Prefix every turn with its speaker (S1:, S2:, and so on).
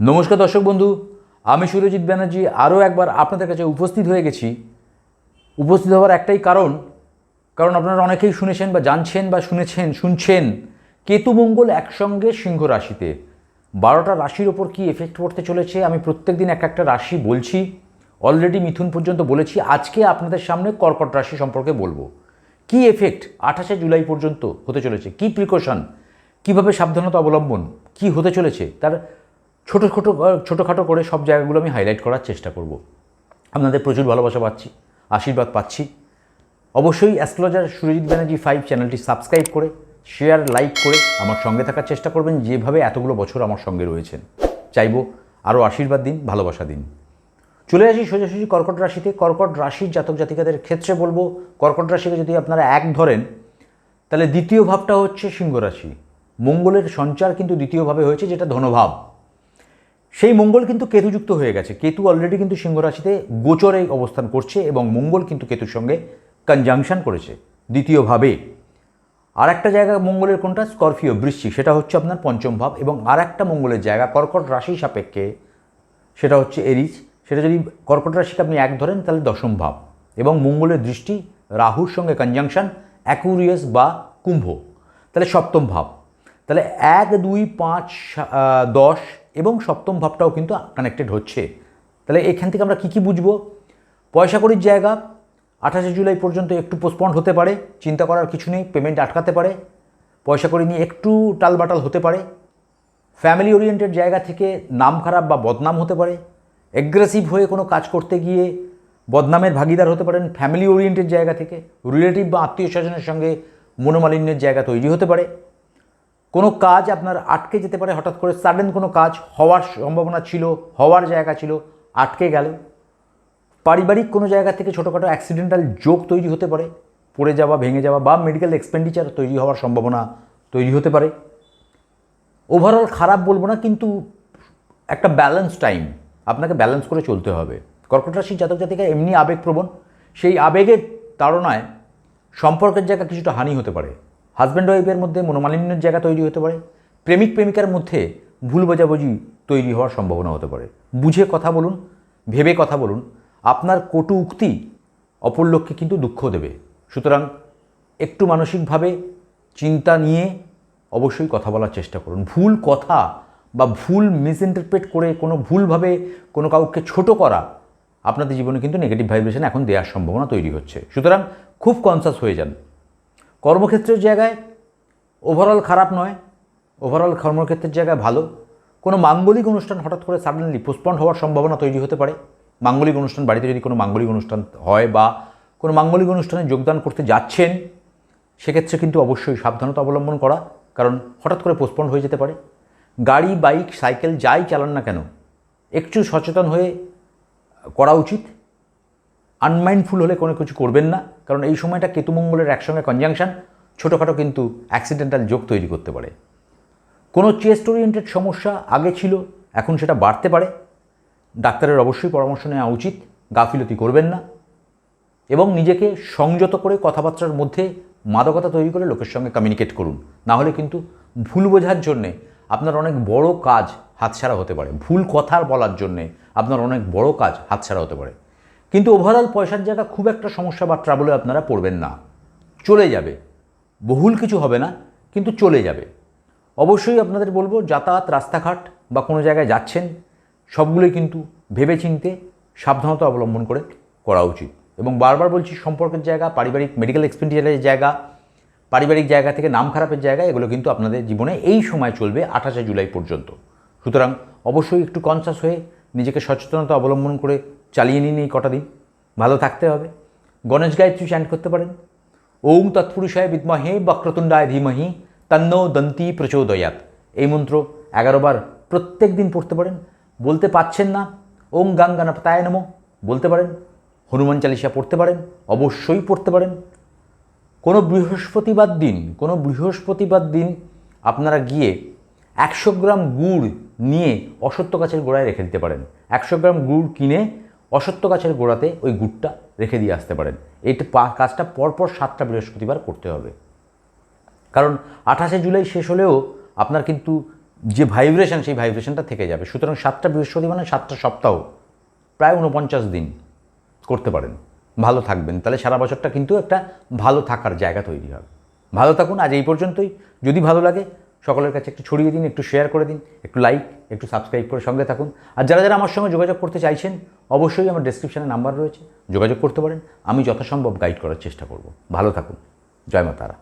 S1: নমস্কার দর্শক বন্ধু, আমি সুরজিৎ ব্যানার্জি আরও একবার আপনাদের কাছে উপস্থিত হয়ে গেছি। উপস্থিত হওয়ার একটাই কারণ কারণ আপনারা অনেকেই শুনেছেন বা জানছেন বা শুনেছেন, শুনছেন, কেতু মঙ্গল একসঙ্গে সিংহ রাশিতে। বারোটা রাশির ওপর কি এফেক্ট পড়তে চলেছে? আমি প্রত্যেক দিন একটা একটা রাশি বলছি। অলরেডি মিথুন পর্যন্ত বলেছি, আজকে আপনাদের সামনে কর্কট রাশি সম্পর্কে বলব। কি এফেক্ট আঠাশে জুলাই পর্যন্ত হতে চলেছে? কি প্রিকশন কীভাবে সাবধানতা অবলম্বন? কি হতে চলেছে? তার ছোটো ছোটো ছোটোখাটো করে সব জায়গাগুলো আমি হাইলাইট করার চেষ্টা করব। আপনাদের প্রচুর ভালোবাসা পাচ্ছি, আশীর্বাদ পাচ্ছি। অবশ্যই অ্যাস্ট্রোলজার সুরজিৎ ব্যানার্জি ফাইভ চ্যানেলটি সাবস্ক্রাইব করে শেয়ার লাইক করে আমার সঙ্গে থাকার চেষ্টা করবেন যেভাবে এতগুলো বছর আমার সঙ্গে রয়েছেন। চাইব আরও আশীর্বাদ দিন, ভালোবাসা দিন। চলে আসি সোজাসুজি কর্কট রাশিতে। কর্কট রাশির জাতক জাতিকাদের ক্ষেত্রে বলব, কর্কট রাশিকে যদি আপনারা এক ধরেন, তাহলে দ্বিতীয় ভাবটা হচ্ছে সিংহ রাশি। মঙ্গলের সঞ্চার কিন্তু দ্বিতীয়ভাবে হয়েছে, যেটা ধনভাব। সেই মঙ্গল কিন্তু কেতুযুক্ত হয়ে গেছে। কেতু অলরেডি কিন্তু সিংহ রাশিতে গোচরে অবস্থান করছে এবং মঙ্গল কিন্তু কেতুর সঙ্গে কনজাংশন করেছে দ্বিতীয়ভাবে। আর একটা জায়গা মঙ্গলের কোনটা? স্করপিও, বৃশ্চিক, সেটা হচ্ছে আপনার পঞ্চম ভাব এবং আর একটা মঙ্গলের জায়গা কর্কট রাশি সাপেক্ষে, সেটা হচ্ছে এরিজ, সেটা যদি কর্কট রাশিকে আপনি এক ধরেন, তাহলে দশম ভাব এবং মঙ্গলের দৃষ্টি রাহুর সঙ্গে কনজাংশন অ্যাকুরিয়াস বা কুম্ভ। তাহলে সপ্তম ভাব। তাহলে এক, দুই, পাঁচ দশ এবং সপ্তম ভাবটাও কিন্তু কানেক্টেড হচ্ছে। তাহলে এখান থেকে আমরা কী কী বুঝব? পয়সা করির জায়গা, আঠাশে জুলাই পর্যন্ত একটু পোস্টপন্ড হতে পারে, চিন্তা করার কিছু নেই পেমেন্ট আটকাতে পারে। পয়সা করি নিয়ে একটু টালবাটাল হতে পারে। ফ্যামিলি ওরিয়েন্টেড জায়গা থেকে নাম খারাপ বা বদনাম হতে পারে। অ্যাগ্রেসিভ হয়ে কোনো কাজ করতে গিয়ে বদনামের ভাগিদার হতে পারেন ফ্যামিলি ওরিয়েন্টেড জায়গা থেকে। রিলেটিভ বা আত্মীয় স্বজনের সঙ্গে মনোমালিন্যের জায়গা তৈরি হতে পারে। কোনো কাজ আপনার আটকে যেতে পারে, হঠাৎ করে সাডেন কোনো কাজ হওয়ার সম্ভাবনা ছিল, হওয়ার জায়গা ছিল, আটকে গেল। পারিবারিক কোনো জায়গা থেকে ছোটোখাটো অ্যাক্সিডেন্টাল যোগ তৈরি হতে পারে, পড়ে যাওয়া, ভেঙে যাওয়া বা মেডিকেল এক্সপেন্ডিচার তৈরি হওয়ার সম্ভাবনা তৈরি হতে পারে। ওভারঅল খারাপ বলব না, কিন্তু একটা ব্যালেন্স টাইম আপনাকে ব্যালেন্স করে চলতে হবে। কর্কট রাশির জাতক জাতিকা এমনি আবেগপ্রবণ, সেই আবেগের তাড়নায় সম্পর্কের জায়গা কিছুটা হানি হতে পারে। হাজব্যান্ড ওয়াইফের মধ্যে মনোমালিন্যের জায়গা তৈরি হতে পারে, প্রেমিক প্রেমিকার মধ্যে ভুল বোঝাবুঝি তৈরি হওয়ার সম্ভাবনা হতে পারে। বুঝে কথা বলুন, ভেবে কথা বলুন, আপনার কটু উক্তি অপর লোককে কিন্তু দুঃখ দেবে। সুতরাং একটু মানসিকভাবে চিন্তা নিয়ে অবশ্যই কথা বলার চেষ্টা করুন। ভুল কথা বা ভুল মিসইন্টারপ্রেট করে কোনো ভুলভাবে কোনো কাউকে ছোট করা আপনাদের জীবনে কিন্তু নেগেটিভ ভাইব্রেশন এখন দেওয়ার সম্ভাবনা তৈরি হচ্ছে। সুতরাং খুব কনসাস হয়ে যান। কর্মক্ষেত্রের জায়গায় ওভারঅল খারাপ নয় ওভারঅল কর্মক্ষেত্রের জায়গায় ভালো। কোনো মাঙ্গলিক অনুষ্ঠান হঠাৎ করে সাডেনলি পোস্টপন্ড হওয়ার সম্ভাবনা তৈরি হতে পারে। মাঙ্গলিক অনুষ্ঠান, বাড়িতে যদি কোনো মাঙ্গলিক অনুষ্ঠান হয় বা কোনো মাঙ্গলিক অনুষ্ঠানে যোগদান করতে যাচ্ছেন, সেক্ষেত্রে কিন্তু অবশ্যই সাবধানতা অবলম্বন করা, কারণ হঠাৎ করে পোস্টপন্ড হয়ে যেতে পারে। গাড়ি বাইক সাইকেল যাই চালান না কেন, একটু সচেতন হয়ে করা উচিত। আনমাইন্ডফুল হলে কোনো কিছু করবেন না। কারণ এই সময়টা কেতুমঙ্গলের একসঙ্গে কনজাংশন ছোটোখাটো কিন্তু অ্যাক্সিডেন্টাল যোগ তৈরি করতে পারে। কোনো চেস্ট ওরিয়েন্টেড সমস্যা আগে ছিল, এখন সেটা বাড়তে পারে। ডাক্তারের অবশ্যই পরামর্শ নেওয়া উচিত, গাফিলতি করবেন না। এবং নিজেকে সংযত করে কথাবার্তার মধ্যে মাদকতা তৈরি করে লোকের সঙ্গে কমিউনিকেট করুন। না হলে কিন্তু ভুল বোঝার জন্যে আপনার অনেক বড় কাজ হাতছাড়া হতে পারে। ভুল কথার বলার জন্যে আপনার অনেক বড় কাজ হাতছাড়া হতে পারে। কিন্তু ওভারঅল পয়সার জায়গা খুব একটা সমস্যা বা ট্রাবলে আপনারা পড়বেন না। চলে যাবে। বহুল কিছু হবে না, কিন্তু চলে যাবে। অবশ্যই আপনাদের বলব, যাতায়াত, রাস্তাঘাট বা কোনো জায়গায় যাচ্ছেন, সবগুলোই কিন্তু ভেবেচিন্তে সাবধানতা অবলম্বন করে করা উচিত। এবং বারবার বলছি, সম্পর্কের জায়গা, পারিবারিক মেডিকেল এক্সপেন্ডিচারের জায়গা, পারিবারিক জায়গা থেকে নাম খারাপের জায়গা, এগুলো কিন্তু আপনাদের জীবনে এই সময় চলবে আঠাশে জুলাই পর্যন্ত। সুতরাং অবশ্যই একটু কনসাস হয়ে নিজেকে সচেতনতা অবলম্বন করে চালিয়ে নিন এই কটা দিন। ভালো থাকতে হবে। গণেশ গায়ত্রী চ্যান্ট করতে পারেন। ওং তৎপুরুষায় বিদ্মহে বক্রতুণ্ডায় ধীমহি তন্ন দন্তি প্রচোদয়াত। এই মন্ত্র এগারো বার প্রত্যেক দিন পড়তে পারেন। বলতে পাচ্ছেন না। ওং গাং গণপতায় নমো। বলতে পারেন। হনুমান চালিসা পড়তে পারেন। অবশ্যই পড়তে পারেন। কোনো বৃহস্পতিবার দিন, কোনো বৃহস্পতিবার দিন আপনারা গিয়ে একশো গ্রাম গুড় নিয়ে অসত্য গাছের গোড়ায় রেখে দিতে পারেন। একশো গ্রাম গুড় কিনে অসত্য গাছের গোড়াতে ওই গুড়টা রেখে দিয়ে আসতে পারেন। এইটা পা- কাজটা পরপর সাতটা বৃহস্পতিবার করতে হবে। কারণ আঠাশে জুলাই শেষ হলেও আপনার কিন্তু যে ভাইব্রেশন, সেই ভাইব্রেশনটা থেকে যাবে। সুতরাং সাতটা বৃহস্পতি মানে সাতটা সপ্তাহ, প্রায় উনপঞ্চাশ দিন করতে পারেন। ভালো থাকবেন। তাহলে সারা বছরটা কিন্তু একটা ভালো থাকার জায়গা তৈরি হবে। ভালো থাকুন। আজ এই পর্যন্তই। যদি ভালো লাগে সকলের কাছে একটু ছড়িয়ে দিন, একটু শেয়ার করে দিন, একটু লাইক একটু সাবস্ক্রাইব করে সঙ্গে থাকুন। আর যারা যারা আমার সঙ্গে যোগাযোগ করতে চাইছেন, অবশ্যই আমার ডিসক্রিপশানে নাম্বার রয়েছে। যোগাযোগ করতে পারেন। আমি যথাসম্ভব গাইড করার চেষ্টা করব। ভালো থাকুন। জয় মা তারা।